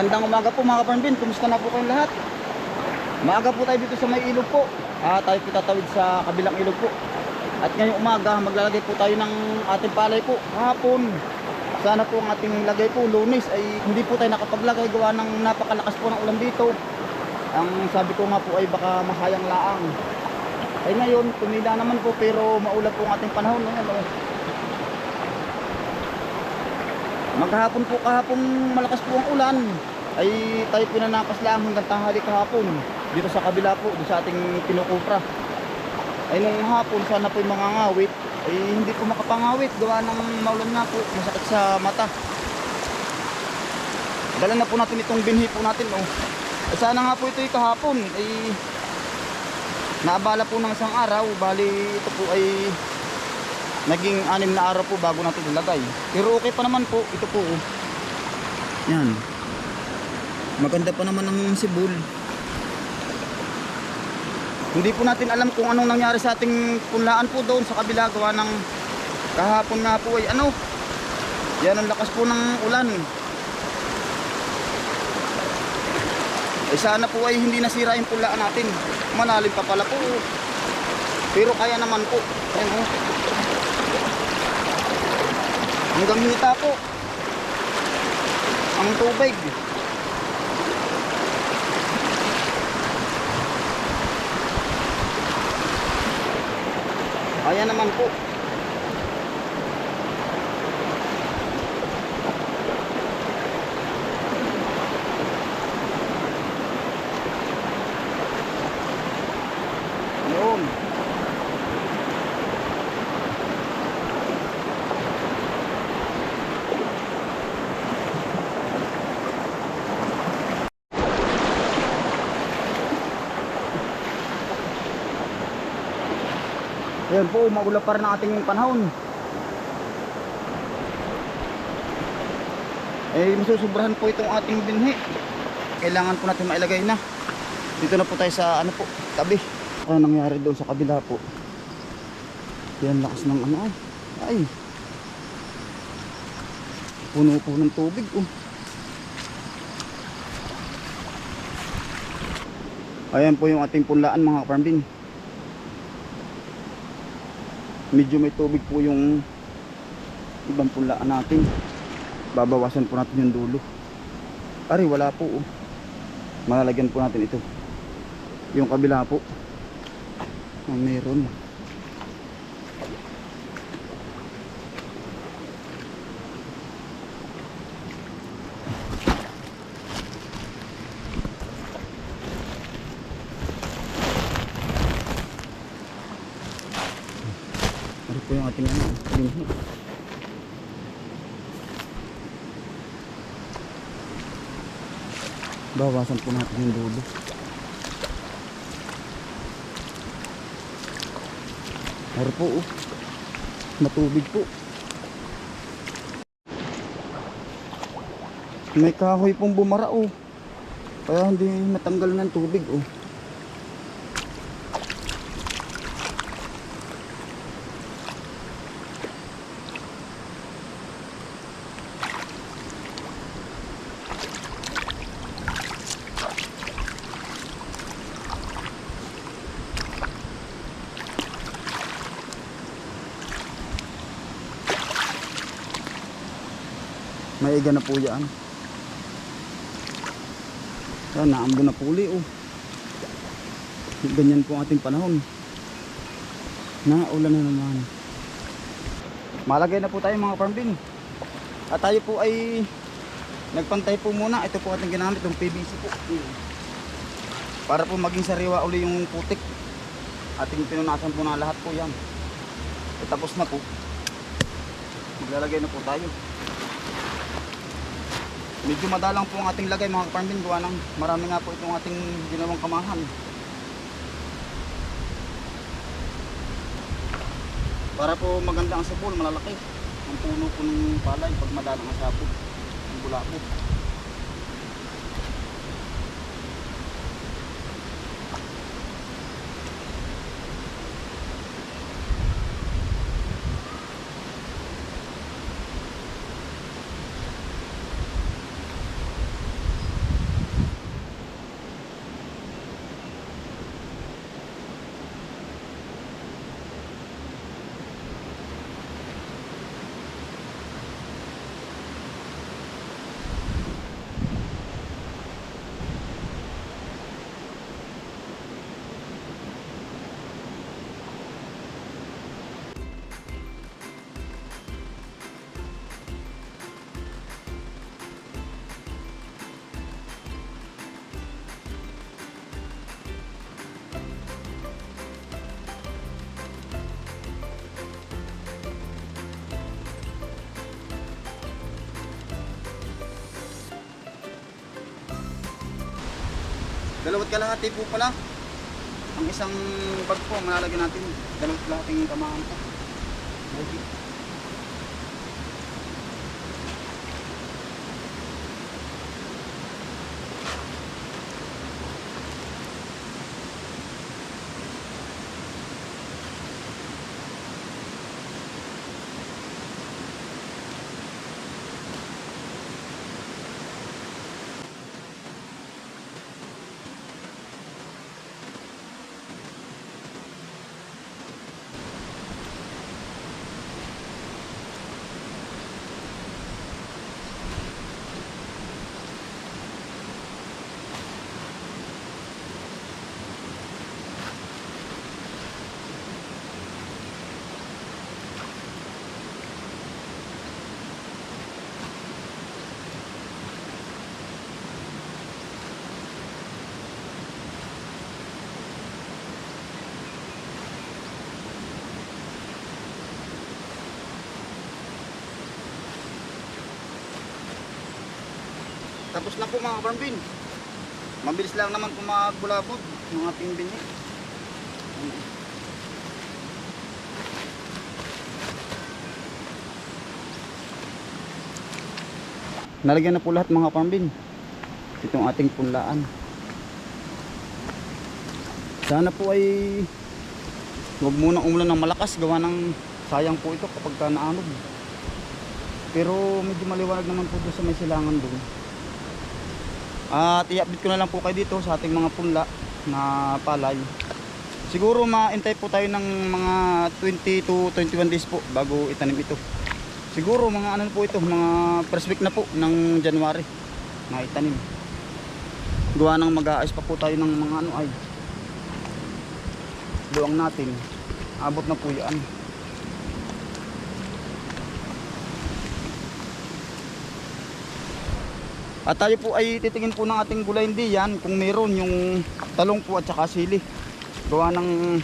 Magandang umaga po mga kaparmbin. Kumusta na po kayong lahat? Maaga po tayo dito sa may ilog po. Ah, tayo po tatawid sa kabilang ilog po. At ngayong umaga, maglalagay po tayo ng ating palay po. Kahapon, sana po ang ating lagay po, lunes, ay hindi po tayo nakapaglagay gawa ng napakalakas po ng ulan dito. Ang sabi ko nga po ay baka masayang laang. Ay ngayon, tumila naman po pero maulap po ang ating panahon. Ngayon, oh. Maghapon po kahapon malakas po ang ulan ay tayo pinanakas lang hanggang tanghali kahapon. Dito sa kabila po dito sa ating pinukupra. Ay nung hapon sana po yung mga ngawit ay hindi po makapangawit. Gawa ng maulan nga po masakit sa mata. Dala na po natin itong binhi po natin oh. ay sana nga po ito yung kahapon. Ay naabala po ng isang araw. Bali ito po ay naging anim na araw po bago natin ilagay. Pero okay pa naman po ito po oh. yan maganda pa naman ang sibol hindi po natin alam kung anong nangyari sa ating punlaan po doon sa kabila gawa ng kahapon nga po ay ano? Yan ang lakas po ng ulan. Eh sana po ay hindi nasira yung punlaan natin. Malalim pa pala po. Pero kaya naman po. Ayan oh. Hanggang hita po. Ang tubig kaya naman po Ayan po, maulap pa rin ating panahon. Eh, masusobrahan po itong ating binhi. Kailangan po natin mailagay na. Dito na po tayo sa ano po, tabi. Ano nangyari doon sa kabila po? Yan lakas ng ano ay. Ay. Puno po ng tubig oh. Ayan po yung ating punlaan mga kaparmbin medyo may tubig po yung ibang pulaan natin. Babawasan po natin yung dulo. Ari wala po oh. malalagyan po natin ito. Yung kabila po. Ang meron yung ating ano, binhi. Bawasan po natin yung dulo. Meron po oh. Matubig po. May kahoy pong bumara oh. Kaya hindi matanggal ng tubig oh. Maiga na po yan. Yan, naambo na puli oh. Ganyan po ang ating panahon. Naulan na naman. Malagay na po tayo mga farmbin. At tayo po ay nagpantay po muna. Ito po ating ginamit, yung PVC po. Para po maging sariwa uli yung putik. Ating pinunasan po na lahat po yan. E, tapos na po. Maglalagay na po tayo. Medyo madalang po ang ating lagay mga kaparmbin gawa ng marami nga po itong ating ginawang kamahan. Para po maganda ang sabon, malalaki. Ang puno po ng palay pag madalang ang sabon. Ang bula Dalawat kalahati po pala. Ang isang bag po, malalagyan natin. Dalawat kalahating kamahan po. Okay. Tapos na po mga farmbin. Mabilis lang naman po magbulabog ng ating binhi. Nalagyan na po lahat mga farmbin. Itong ating punlaan. Sana po ay huwag munang umulan ng malakas gawa ng sayang po ito kapag ka naanog. Pero medyo maliwanag naman po doon sa may silangan doon. At i-update ko na lang po kayo dito sa ating mga punla na palay. Siguro maintay po tayo ng mga 20 to 21 days po bago itanim ito. Siguro mga ano po ito, mga first week na po ng January na itanim. Gawa ng mag-aayos pa po tayo ng mga ano ay luwang natin. Abot na po yan. At tayo po ay titingin po ng ating gulay hindi yan kung meron yung talong po at saka sili. Gawa ng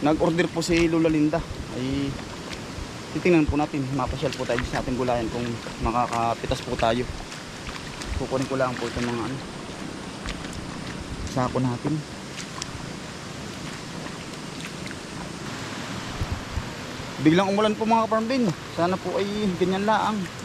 nag-order po si Lola Linda ay titingnan po natin. Mapasyal po tayo sa ating gulayan kung makakapitas po tayo. Kukunin ko lang po itong mga ano, sako natin. Biglang umulan po mga farm bin. Sana po ay ganyan laang.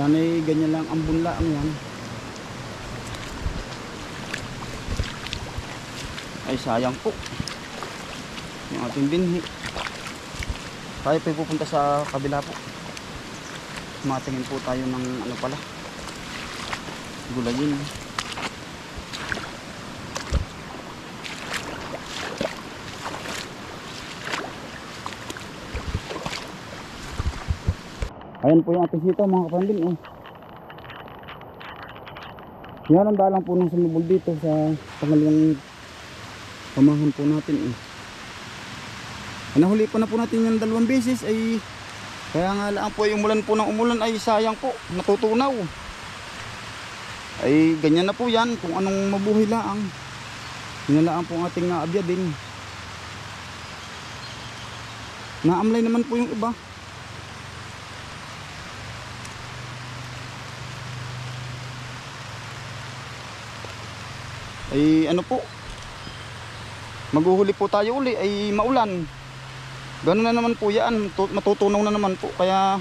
Sana ay ganyan lang ang bunla ang yan. Ay sayang po. Yung ating binhi. Tayo po pupunta sa kabila po. Matingin po tayo ng ano pala. Gulayin. Ayan po yung ating sitaw mga kapanding oh. Yan ang dalang po ng sumubol dito sa pangalawang pamahan po natin eh. Nahuli pa na po natin yung dalawang beses ay kaya nga lang po yung umulan po ng umulan ay sayang po natutunaw. Ay ganyan na po yan kung anong mabuhay laang. Hinalaan po ang ating naabya din. Naamlay naman po yung iba. Ay ano po? Maghuhuli po tayo uli. Ay maulan. Ganun na naman po yan. Tu- matutunaw na naman po. Kaya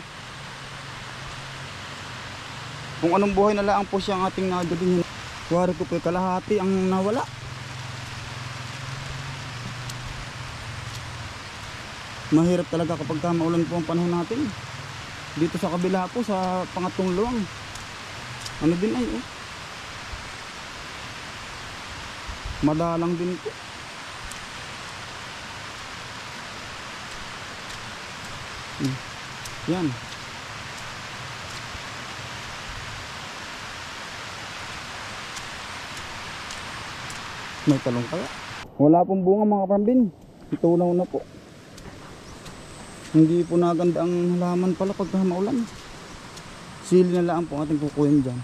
kung anong buhay na lang po siya ang ating nagawin kuwari ko po kalahati ang nawala. Mahirap talaga kapag ka maulan po ang panahon natin. Dito sa kabila po sa pangatong luwang. Ano din ay oh madalang din po. Hmm. yan. May talong kaya wala pong bunga mga kapambin itunaw na po. Hindi po naganda ang halaman pala pagka maulan. Sili na lang po ating kukuhin dyan.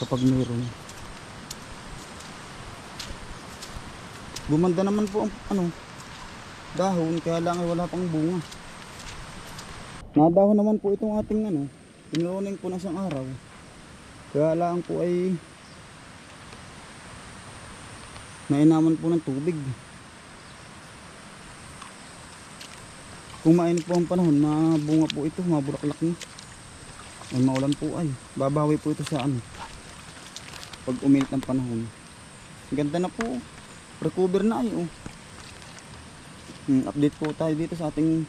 Kapag mayroon. Bumanda naman po ang ano, dahon kaya lang ay wala pang bunga. Nadahon naman po itong ating ano, pinuruning po ng isang araw. Kaya lang po ay nainaman po ng tubig. Kung mainit po ang panahon, mabunga po ito, mabulaklak na. Ay maulan po ay, babawi po ito sa ano, pag uminit ang panahon. Ang Ganda na po, recover na ay oh. Hmm, update po tayo dito sa ating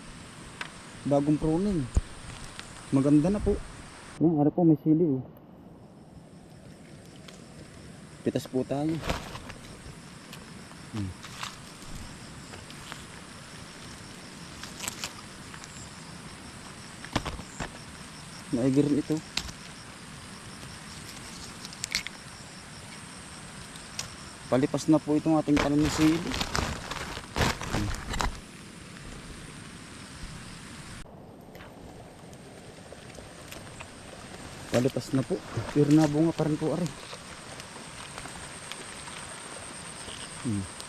bagong pruning. Maganda na po. Yan, ano po, may sili oh. Pitas po tayo. Hmm. Naigir ito. Palipas na po itong ating tanim na sili. Palipas na po. Pero nabunga pa rin po ari. Hmm.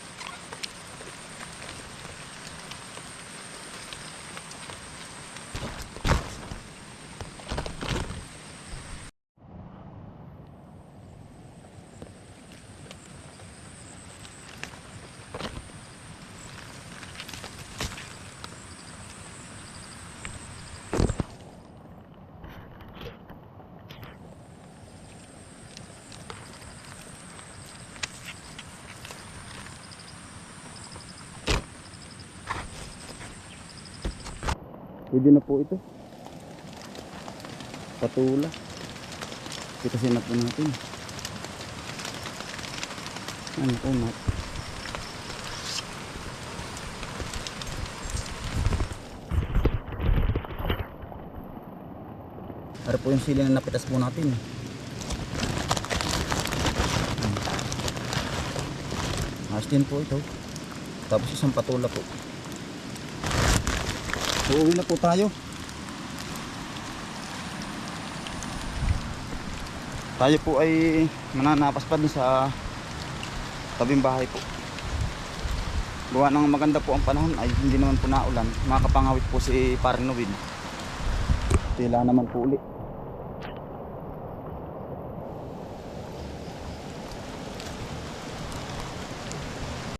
Pwede na po ito. Patula. Pitasin na po natin. Ano po mat. Para po yung sili na napitas po natin. Ayos din po ito. Tapos isang patula po. Uuwi na po tayo. Tayo po ay mananapas pa din sa tabing bahay po. Gawa ng maganda po ang panahon ay hindi naman po naulan. Makakapangawit po si Parang Nuwin. Tila naman po ulit.